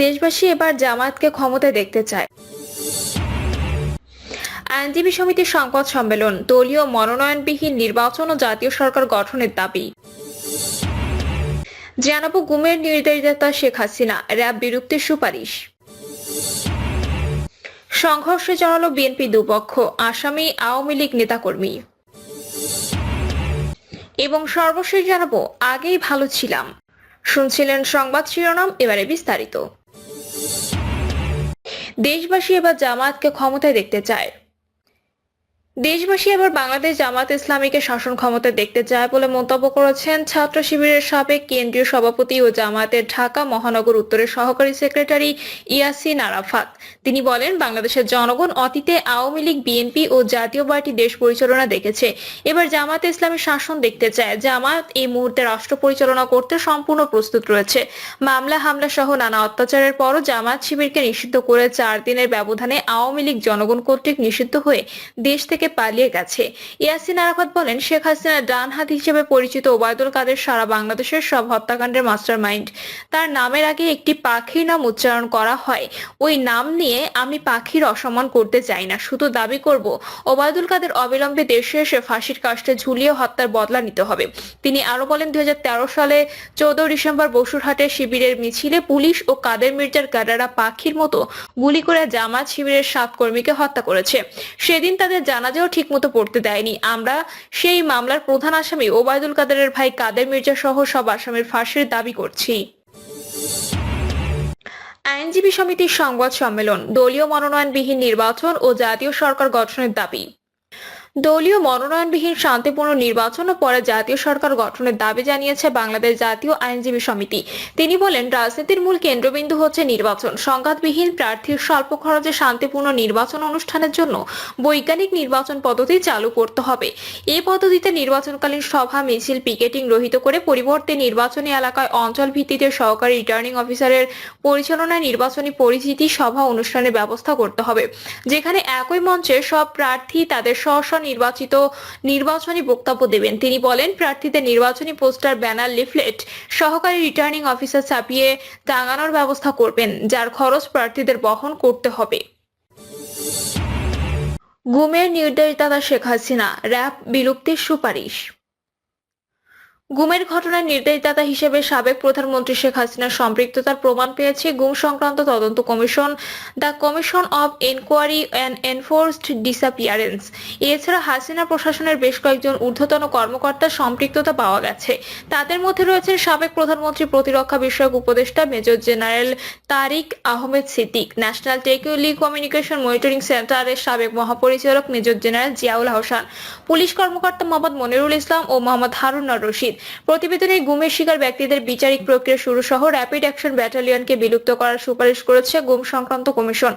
দেশবাসী এবার জামায়াতকে ক্ষমতায় দেখতে চায়। আইনজীবী সমিতির সংবাদ সম্মেলন, দলীয় মনোনয়নবিহীন নির্বাচন ও জাতীয় সরকার গঠনের দাবি। জানাব গুমের নির্দেশদাতা শেখ হাসিনা, র্যাব বিরক্তির সুপারিশ। সংঘর্ষে জড়ালো বিএনপি দুপক্ষ, আসামি, আওয়ামী লীগ নেতাকর্মী। এবং সর্বশেষ জানাব, আগেই ভালো ছিলাম। শুনছিলেন সংবাদ শিরোনাম, এবারে বিস্তারিত। দেশবাসী এবার জামায়াতকে ক্ষমতায় দেখতে চায়। দেশবাসী এবার বাংলাদেশ জামাত ইসলামীকে শাসন ক্ষমতা দেখতে চায় বলে মন্তব্য করেছেন ছাত্র শিবিরের সাবেক কেন্দ্রীয় সভাপতি ও জামায়াতের ঢাকা মহানগর উত্তরের সহকারী সেক্রেটারি ইয়াসিন আরাফাত। তিনি বলেন, বাংলাদেশের জনগণ অতীতে আওয়ামী লীগ, বিএনপি ও জাতীয় পার্টি দেশ পরিচালনা দেখেছে। এবার জামায়াত ইসলামী শাসন দেখতে চায়। জামাত এই মুহূর্তে রাষ্ট্র পরিচালনা করতে সম্পূর্ণ প্রস্তুত রয়েছে। মামলা, হামলা সহ নানা অত্যাচারের পরও জামায়াত শিবিরকে নিষিদ্ধ করে চার দিনের ব্যবধানে আওয়ামী লীগ জনগণ কর্তৃক নিষিদ্ধ হয়ে দেশ থেকে পালিয়ে গেছে। ইয়াসিন আরাফাত বলেন, শেখ হাসিনা ডান হাত হিসেবে পরিচিত ওবায়দুল কাদের সারা বাংলাদেশের সব হত্যাকাণ্ডের মাস্টার মাইন্ড তার নামের আগে একটি পাখির নাম উচ্চারণ করা হয়। ওই নাম নিয়ে আমি পাখির অসম্মান করতে চাই না, শুধু দাবি করব, ওবায়দুল কাদের অবিলম্বে দেশে এসে ফাঁসির কাষ্টে ঝুলিয়ে হত্যার বদলা নিতে হবে। তিনি আরও বলেন দুই হাজার তেরো সালে চৌদ্দ ডিসেম্বর বসুরহাটের শিবিরের মিছিলে পুলিশ ও কাদের মির্জার গাডারা পাখির মতো গুলি করে জামাত শিবিরের সাত কর্মীকে হত্যা করেছে। সেদিন তাদের জানাজাও ঠিকমতো পড়তে দেয়নি। আমরা সেই মামলার প্রধান আসামি ওবায়দুল কাদেরের ভাই কাদের মির্জা সহ সব আসামির ফাঁসির দাবি করছি। আইনজীবী সমিতির সংবাদ সম্মেলন, দলীয় মনোনয়নবিহীন নির্বাচন ও জাতীয় সরকার গঠনের দাবি। দলীয় মনোনয়নবিহীন শান্তিপূর্ণ নির্বাচন ও পরে জাতীয় সরকার গঠনের দাবি জানিয়েছে বাংলাদেশ জাতীয় আইনজীবী সমিতি। তিনি বলেন, রাজনীতির মূল কেন্দ্রবিন্দু হচ্ছে নির্বাচন। সংঘাতবিহীন প্রার্থীর স্বল্প খরচে শান্তিপূর্ণ নির্বাচন অনুষ্ঠানের জন্য বৈজ্ঞানিক নির্বাচন পদ্ধতি চালু করতে হবে। এই পদ্ধতিতে নির্বাচনকালীন সভা, মিছিল, পিকেটিং রহিত করে পরিবর্তে নির্বাচনী এলাকায় অঞ্চল ভিত্তিতে সহকারী রিটার্নিং অফিসারের পরিচালনায় নির্বাচনী পরিচিতি সভা অনুষ্ঠানের ব্যবস্থা করতে হবে। যেখানে একই মঞ্চে সব প্রার্থী তাদের স্ব নির্বাচিত নির্বাচনী বক্তব্য দেবেন। তিনি বলেন প্রার্থীদের নির্বাচনী পোস্টার, ব্যানার, লিফলেট সহকারী রিটার্নিং অফিসার ছাপিয়ে টাঙানোর ব্যবস্থা করবেন, যার খরচ প্রার্থীদের বহন করতে হবে। গুমের নির্দেশদাতা শেখ হাসিনা, র্যাব বিলুপ্তির সুপারিশ। গুমের ঘটনার নির্দেশদাতা হিসেবে সাবেক প্রধানমন্ত্রী শেখ হাসিনার সম্পৃক্ততার প্রমাণ পেয়েছে। গুম সংক্রান্ত তদন্ত commission, the commission of enquiry and enforced disappearance. এছাড়া হাসিনা প্রশাসনের বেশ কয়েকজন ঊর্ধ্বতন কর্মকর্তার সম্পৃক্ততা পাওয়া গেছে। তাদের মধ্যে রয়েছেন সাবেক প্রধানমন্ত্রী প্রতিরক্ষা বিষয়ক উপদেষ্টা major general Tariq Ahmed Siddique, national telecommunication monitoring সেন্টারের সাবেক মহাপরিচালক major general Ziaul Hossain police কর্মকর্তা মোহাম্মদ মনিরুল ইসলাম ও মোহাম্মদ হারুন রশিদ। প্রতিবেদনে গুমের শিকার ব্যক্তিদের বিচারিক প্রক্রিয়া শুরু সহ র্যাপিড অ্যাকশন ব্যাটালিয়নকে বিলুপ্ত করার সুপারিশ করেছে গুম সংক্রান্ত কমিশন।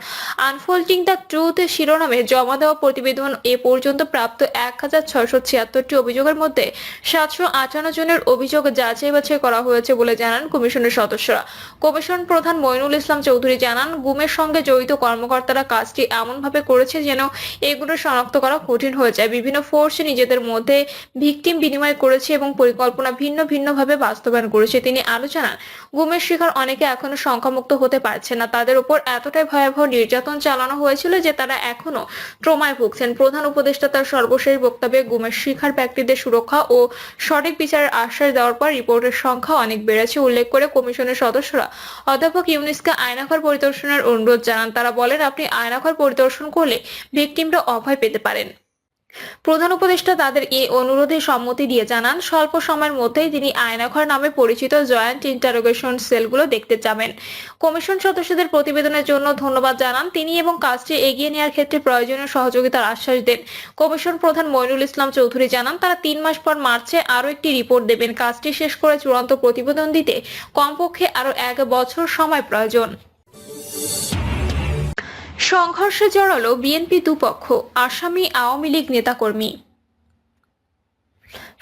আনফোল্ডিং দ্য ট্রুথ শিরোনামে জমা দেওয়া প্রতিবেদন এ পর্যন্ত প্রাপ্ত এক হাজার ছয়শো ছিয়াত্তরটি অভিযোগের মধ্যে সাতশো আটান্ন জনের অভিযোগ যাচাই বাছাই করা হয়েছে বলে জানান কমিশনের সদস্যরা। কমিশন প্রধান মইনুল ইসলাম চৌধুরী জানান, গুমের সঙ্গে জড়িত কর্মকর্তারা কাজটি এমনভাবে করেছে যেন এগুলো শনাক্ত করা কঠিন হয়ে যায়। বিভিন্ন ফোর্স নিজেদের মধ্যে ভিকটিম বিনিময় করেছে এবং পরিকল্পনা ভিন্ন ভিন্নভাবে বাস্তবায়ন করেছে তিনি আরও জানান, গুমের শিকার অনেকে এখনও সংখ্যামুক্ত হতে পারছে না। তাদের উপর এতটাই ভয়াবহ নির্যাতন চালানো হয়েছিল যে তারা এখনও ট্রমায় ভুগছেন। প্রধান উপদেষ্টা তার সর্বশেষ বক্তব্যে গুমের শিকার ব্যক্তিদের সুরক্ষা ও সঠিক বিচারের আশ্বাস দেওয়ার পর রিপোর্টের সংখ্যা অনেক বেড়েছে, উল্লেখ করে কমিশনের সদস্যরা। অধ্যাপক ইউনিসকে আয়নাঘর পরিদর্শনের অনুরোধ জানান। তারা বলেন, আপনি আয়নাঘর পরিদর্শন করলে ভিকটিমরা অভয় পেতে পারেন। প্রধান উপদেষ্টা তাদের এ অনুরোধে সম্মতি দিয়ে জানান, স্বল্প সময়ের মধ্যেই তিনি আয়নাঘর নামে পরিচিত জয়েন্ট ইন্টারোগেশন সেলগুলো দেখতে যাবেন। কমিশন সদস্যদের প্রতিবেদনের জন্য ধন্যবাদ জানান তিনি এবং কাজটি এগিয়ে নেওয়ার ক্ষেত্রে প্রয়োজনীয় সহযোগিতার আশ্বাস দেন। কমিশন প্রধান মইনুল ইসলাম চৌধুরী জানান, তারা তিন মাস পর মার্চে আরও একটি রিপোর্ট দেবেন। কাজটি শেষ করে চূড়ান্ত প্রতিবেদন দিতে কমপক্ষে আরও এক বছর সময় প্রয়োজন। সংঘর্ষে জড়ালো বিএনপি দুপক্ষ আসামি আওয়ামী লীগ নেতাকর্মী।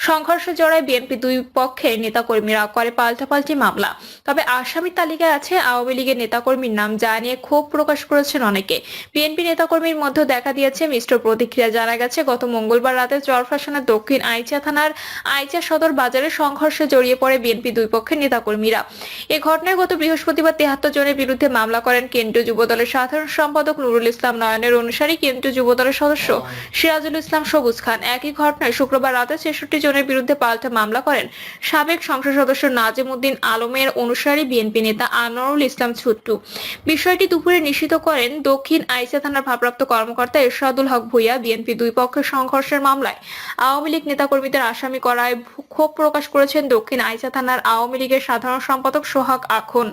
সংঘর্ষে জড়ায় বিএনপি দুই পক্ষের নেতাকর্মীরা করে পাল্টাপাল্টি মামলা। তবে আসামির তালিকায় আছে আওয়ামী লীগের নেতাকর্মীর নাম যা নিয়ে ক্ষোভ প্রকাশ করেছেন অনেকে। বিএনপি নেতাকর্মীর মধ্যে দেখা দিয়েছে মিশ্র প্রতিক্রিয়া। জানা গেছে, গত মঙ্গলবার রাতে চরফাশনের দক্ষিণ আইচা থানার আইচা সদর বাজারে সংঘর্ষে জড়িয়ে পড়ে বিএনপি দুই পক্ষের নেতাকর্মীরা। এ ঘটনায় গত বৃহস্পতিবার তেহাত্তর জনের বিরুদ্ধে মামলা করেন কেন্দ্রীয় যুবদলের সাধারণ সম্পাদক নুরুল ইসলাম নয়নের অনুসারী কেন্দ্রীয় যুবদলের সদস্য সিরাজুল ইসলাম সবুজ খান। একই ঘটনায় শুক্রবার রাতে ছেষট্টি জনের বিরুদ্ধে পাল্টা মামলা করেন। সাবেক সংসদ সদস্য নাজিম উদ্দিন আলমের অনুসারী বিএনপি নেতা আনোয়ারুল ইসলাম ছুট্টু। বিষয়টি দুপুরে নিশ্চিত করেন, দক্ষিণ আইসা থানার ভারপ্রাপ্ত কর্মকর্তা এরশাদুল হক ভুইয়া বিএনপি দুই পক্ষের সংঘর্ষের মামলায় আওয়ামী লীগ নেতাকর্মীদের আসামি করায় ক্ষোভ প্রকাশ করেছেন দক্ষিণ আইসা থানার আওয়ামী লীগের সাধারণ সম্পাদক সোহাগ আখন।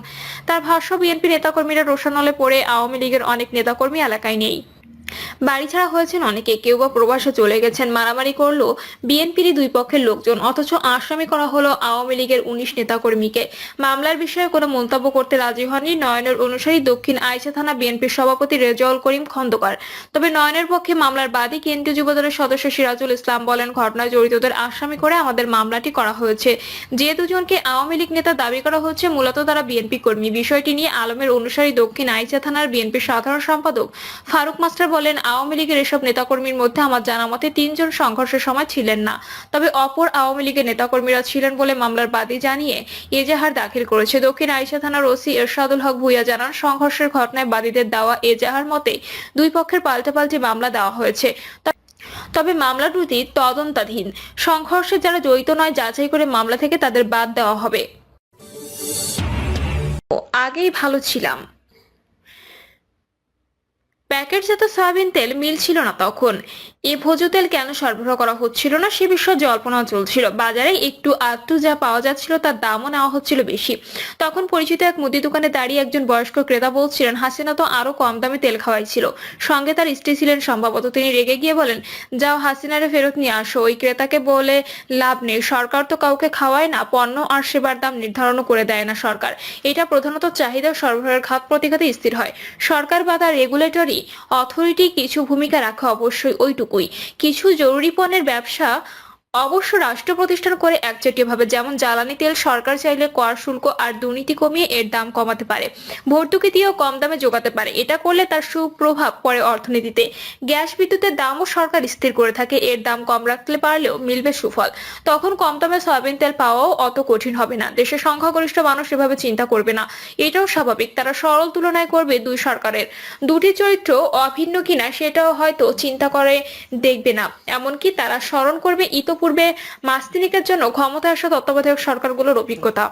তার ভাষ্য, বিএনপি নেতাকর্মীরা রোশানলে পড়ে আওয়ামী লীগের অনেক নেতাকর্মী এলাকায় নেই। বাড়ি ছাড়া হয়েছেন অনেকে। কেউ বা প্রবাসে চলে গেছেন, মারামারি করল বিএনপির দুই পক্ষের লোকজন, অথচ আসামি করা হলো আওয়ামী লীগের উনিশ নেতাকর্মীকে। মামলার বিষয়ে কোনো মন্তব্য করতে রাজি হননি নয়নের অনুসারী দক্ষিণ আইসা থানা বিএনপির সভাপতি রেজাউল করিম খন্দকার। তবে নয়নের পক্ষে মামলার বাদী কেন্দ্রীয় যুবদলের সদস্য সিরাজুল ইসলাম বলেন, ঘটনায় জড়িতদের আসামি করে আমাদের মামলাটি করা হয়েছে। যে দুজনকে আওয়ামী লীগ নেতা দাবি করা হচ্ছে মূলত তারা বিএনপি কর্মী। বিষয়টি নিয়ে আলমের অনুসারী দক্ষিণ আইসা থানার বিএনপির সাধারণ সম্পাদক ফারুক মাস্টার বলেন আওয়ামী লীগের এসব নেতাকর্মীর মধ্যে আমার জানা মতে তিনজন সংঘর্ষের সময় ছিলেন না। তবে অপর আওয়ামী লীগের নেতাকর্মীরা ছিলেন বলে মামলার বাদী জানিয়ে এজাহার দাখিল করেছে। দক্ষিণ আইসা থানার ওসি এরশাদুল হক ভুইয়া জানান, সংঘর্ষের ঘটনায় বাদীদের দেওয়া এজাহার মতে দুই পক্ষের পাল্টাপাল্টি মামলা দেওয়া হয়েছে। তবে মামলা দুটি তদন্তাধীন। সংঘর্ষে যারা জড়িত নয়, যাচাই করে মামলা থেকে তাদের বাদ দেওয়া হবে। আগেই ভালো ছিলাম। প্যাকেটজাত সয়াবিন তেল মিল ছিল না তখন। এ ভোজ্য তেল কেন সরবরাহ করা হচ্ছিল না সে বিষয়ে জল্পনা চলছিল। বাজারে একটু আধটু যা পাওয়া যাচ্ছিল, তার দামও নেওয়া হচ্ছিল বেশি। তখন পরিচিত এক মুদি দোকানে দাঁড়িয়ে একজন বয়স্ক ক্রেতা বলছিলেন, হাসিনা তো আরও কম দামে তেল খাওয়াইছিল। সঙ্গে তার স্ত্রী ছিলেন সম্ভবত। তিনি রেগে গিয়ে বলেন, যাও হাসিনারে ফেরত নিয়ে আসো। ওই ক্রেতাকে বলে লাভ নেই। সরকার তো কাউকে খাওয়ায় না, পণ্য আর সেবার দাম নির্ধারণও করে দেয় না সরকার। এটা প্রধানত চাহিদা সরবরাহের খাত প্রতিঘাতে স্থির হয়। সরকার বা তার রেগুলেটরি অথরিটি কিছু ভূমিকা রাখা অবশ্যই। ওইটুকুই কিছু জরুরি পণ্যের ব্যবসা অবশ্য রাষ্ট্র প্রতিষ্ঠান করে একচেটিয়াভাবে যেমন জ্বালানি তেল সরকার চাইলে কর শুল্ক আর দুর্নীতি কমিয়ে এর দাম কমাতে পারে, ভর্তুকি দিয়েও কম দামে যোগাতে পারে। এটা করলে তার সুপ্রভাব পড়ে অর্থনীতিতে। গ্যাস বিদ্যুতের দামও সরকার স্থির করে থাকে, এর দাম কম রাখতে পারলেও মিলবে সুফল। তখন কম দামে সয়াবিন তেল পাওয়াও অত কঠিন হবে না। দেশের সংখ্যাগরিষ্ঠ মানুষ এভাবে চিন্তা করবে না। এটাও স্বাভাবিক, তারা সরল তুলনায় করবে দুই সরকারের। দুটি চরিত্র অভিন্ন কিনা সেটাও হয়তো চিন্তা করে দেখবে না। এমনকি তারা স্মরণ করবে ইতোপূর্বে মাস তিনিকের জন্য ক্ষমতায় আসা তত্ত্বাবধায়ক সরকারগুলোর অভিজ্ঞতা।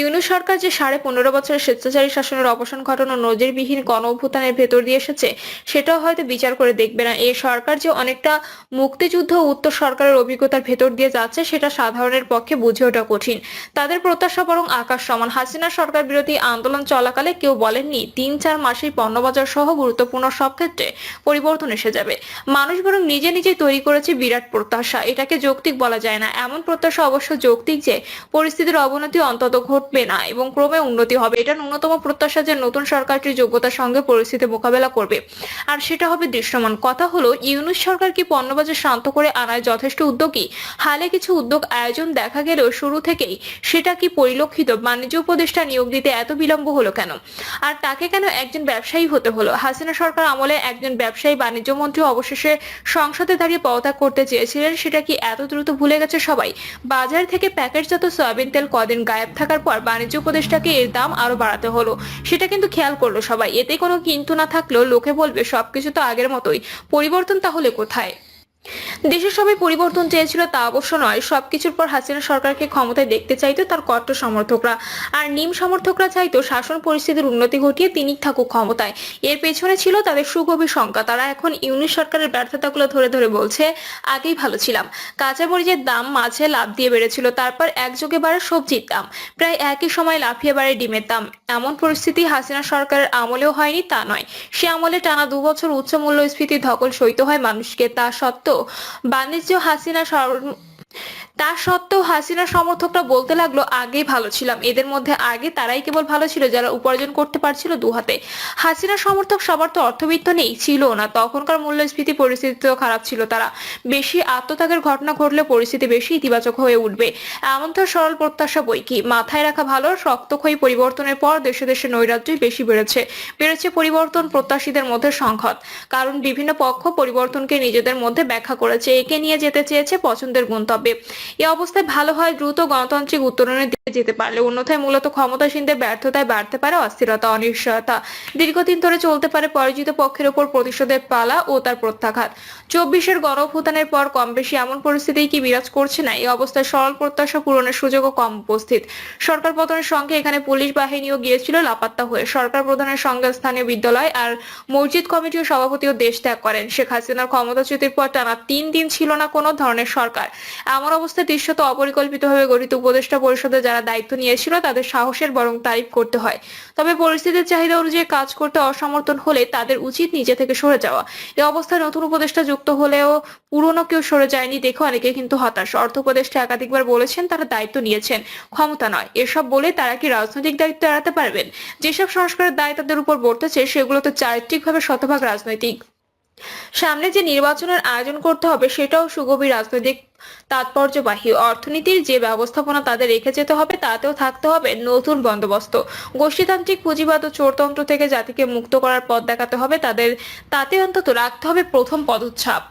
ইউনূস সরকার যে সাড়ে পনেরো বছরের স্বেচ্ছাচারী শাসনের অবসান ঘটানো নজিরবিহীন গণ অভ্যুত্থানের ভেতর দিয়ে এসেছে, সেটাও হয়তো বিচার করে দেখবে না। এই সরকার যে অনেকটা মুক্তিযুদ্ধ উত্তর সরকারের অভিজ্ঞতার ভেতর দিয়ে যাচ্ছে, সেটা সাধারণের পক্ষে বুঝে ওঠা কঠিন। তাদের প্রত্যাশা বরং আকাশ সমান। হাসিনা সরকার বিরোধী আন্দোলন চলাকালে কেউ বলেননি, তিন চার মাসেই পণ্যবাজার সহ গুরুত্বপূর্ণ সব ক্ষেত্রে পরিবর্তন এসে যাবে। মানুষ বরং নিজে নিজে তৈরি করেছে বিরাট প্রত্যাশা। এটাকে যৌক্তিক বলা যায় না। এমন প্রত্যাশা অবশ্য যৌক্তিক যে, পরিস্থিতির অবনতি অন্তত ঘটবে না এবং ক্রমে উন্নতি হবে। এটা ন্যূনতম প্রত্যাশা যে নতুন সরকারটির যোগ্যতার সঙ্গে পরিস্থিতি মোকাবেলা করবে। আর সেটা হবে দৃশ্যমান। কথা হলো, ইউনুস সরকার কি পণ্যবাজার শান্ত করে আনায় যথেষ্ট উদ্যোগী হালে কিছু উদ্যোগ আয়োজন দেখা গেলেও শুরু থেকেই সেটা কি পরিলক্ষিত? বাণিজ্য উপদেষ্টা নিয়োগ দিতে এত বিলম্ব হলো কেন? আর তাকে কেন একজন ব্যবসায়ী হতে হলো? হাসিনা সরকার আমলে একজন ব্যবসায়ী বাণিজ্য মন্ত্রী অবশেষে সংসদে দাঁড়িয়ে পদত্যাগ করতে চেয়েছিলেন, সেটা কি এত দ্রুত ভুলে গেছে সবাই? বাজার থেকে প্যাকেটজাত সয়াবিন তেল কদিন গায়েব থাকার পর বাণিজ্য উপদেষ্টাকে এর দাম আরও বাড়াতে হলো। সেটা কিন্তু খেয়াল করল সবাই। এতে কোনো কিন্তু না থাকলেও লোকে বলবে সবকিছু তো আগের মতোই। পরিবর্তন তাহলে কোথায়? দেশের সবাই পরিবর্তন চেয়েছিল, তা অবশ্য নয়। সবকিছুর পর হাসিনা সরকারকে ক্ষমতায় দেখতে চাইতো তার কট্টর সমর্থকরা। আর নিম সমর্থকরা চাইতো শাসন পরিস্থিতির উন্নতি ঘটিয়ে তিনি থাকুক ক্ষমতায়। এর পেছনে ছিল তাদের সুগভীর শঙ্কা। তারা এখন ইউনিট সরকারের ব্যর্থতাগুলো ধরে ধরে বলছে, আগেই ভালো ছিলাম। কাঁচামরিচের দাম মাঝে লাভ দিয়ে বেড়েছিল, তারপর একযোগে বাড়ে সবজির দাম। প্রায় একই সময় লাফিয়ে বাড়ে ডিমের দাম। এমন পরিস্থিতি হাসিনা সরকারের আমলেও হয়নি, তা নয়। সে আমলে টানা দু বছর উচ্চ মূল্যস্ফীতির ধকল সইতে হয় মানুষকে, তা সত্ত্বেও বাণিজ্য হাসিনা তা সত্ত্বেও হাসিনা সমর্থকরা বলতে লাগল, আগেই ভালো ছিলাম। এদের মধ্যে আগে তারাই কেবল ভালো ছিল, যারা উপার্জন করতে পারছিল দু হাতে হাসিনা সমর্থক সবার তো অর্থবিত্ত নেই ছিল না। তখনকার মূল্যস্ফীতি পরিস্থিতিও খারাপ ছিল তারা। বেশি আত্মত্যাগের ঘটনা ঘটলে পরিস্থিতি বেশি ইতিবাচক হয়ে উঠবে। এমন তো সরল প্রত্যাশা বই কি। মাথায় রাখা ভালো রক্তক্ষয়ী পরিবর্তনের পর দেশে দেশে নৈরাজ্যই বেশি বেড়েছে। বেড়েছে পরিবর্তন প্রত্যাশীদের মধ্যে সংঘাত। কারণ বিভিন্ন পক্ষ পরিবর্তনকে নিজেদের মধ্যে ব্যাখ্যা করেছে। একে নিয়ে যেতে চেয়েছে পছন্দের গন্তব্যে। এ অবস্থায় ভালো হয় দ্রুত গণতান্ত্রিক উত্তরণের যেতে পারলে অন্যথায় মূলত ক্ষমতাসীনদের ব্যর্থতায় বাড়তে পারে অস্থিরতা, অনিশ্চয়তা। দীর্ঘদিন ধরে চলতে পারে পরাজিত পক্ষের উপর প্রতিশোধের পালা ও তার প্রত্যাঘাত। চব্বিশের গণভূতানের পর কম বেশি এমন পরিস্থিতি কি বিরাজ করছে না? এই অবস্থায় সরল প্রত্যাশা পূরণের সুযোগও কম উপস্থিত। সরকার পতনের সঙ্গে এখানে পুলিশ বাহিনীও গিয়েছিল লাপাত্তা হয়ে। সরকার প্রধানের সঙ্গে স্থানীয় বিদ্যালয় আর মসজিদ কমিটির সভাপতিও দেশ ত্যাগ করেন। শেখ হাসিনার ক্ষমতাচ্যুতির পর টানা তিন দিন ছিল না কোনো ধরনের সরকার। এমন অবস্থায় দৃশ্যত অপরিকল্পিতভাবে গঠিত উপদেষ্টা পরিষদে যারা দায়িত্ব নিয়েছিল তাদের সাহসের বরং তারিফ করতে হয়। তবে পরিস্থিতির চাহিদা অনুযায়ী কাজ করতে অসমর্থন হলে তাদের উচিত নিজে থেকে সরে যাওয়া। এই অবস্থায় নতুন উপদেষ্টা যুক্ত হলেও পুরনো কেউ সরে যায়নি দেখে অনেকে কিন্তু হতাশ। অর্থ উপদেষ্টা একাধিকবার বলেছেন তারা দায়িত্ব নিয়েছেন, ক্ষমতা নয়। এসব বলে তারা কি রাজনৈতিক দায়িত্ব এড়াতে পারবেন? যেসব সংস্কারের দায় তাদের উপর বর্তেছে সেগুলো তো চারিত্রিকভাবে শতভাগ রাজনৈতিক। সামনে যে নির্বাচনের আয়োজন করতে হবে সেটাও সুগভীর রাজনৈতিক তাৎপর্যবাহী। অর্থনীতির যে ব্যবস্থাপনা তাদের রেখে যেতে হবে, তাতেও থাকতে হবে নতুন বন্দোবস্ত। গোষ্ঠীতান্ত্রিক পুঁজিবাদ ও চোরতন্ত্র থেকে জাতিকে মুক্ত করার পথ দেখাতে হবে তাদের। তাতে অন্তত রাখতে হবে প্রথম পদচ্ছাপ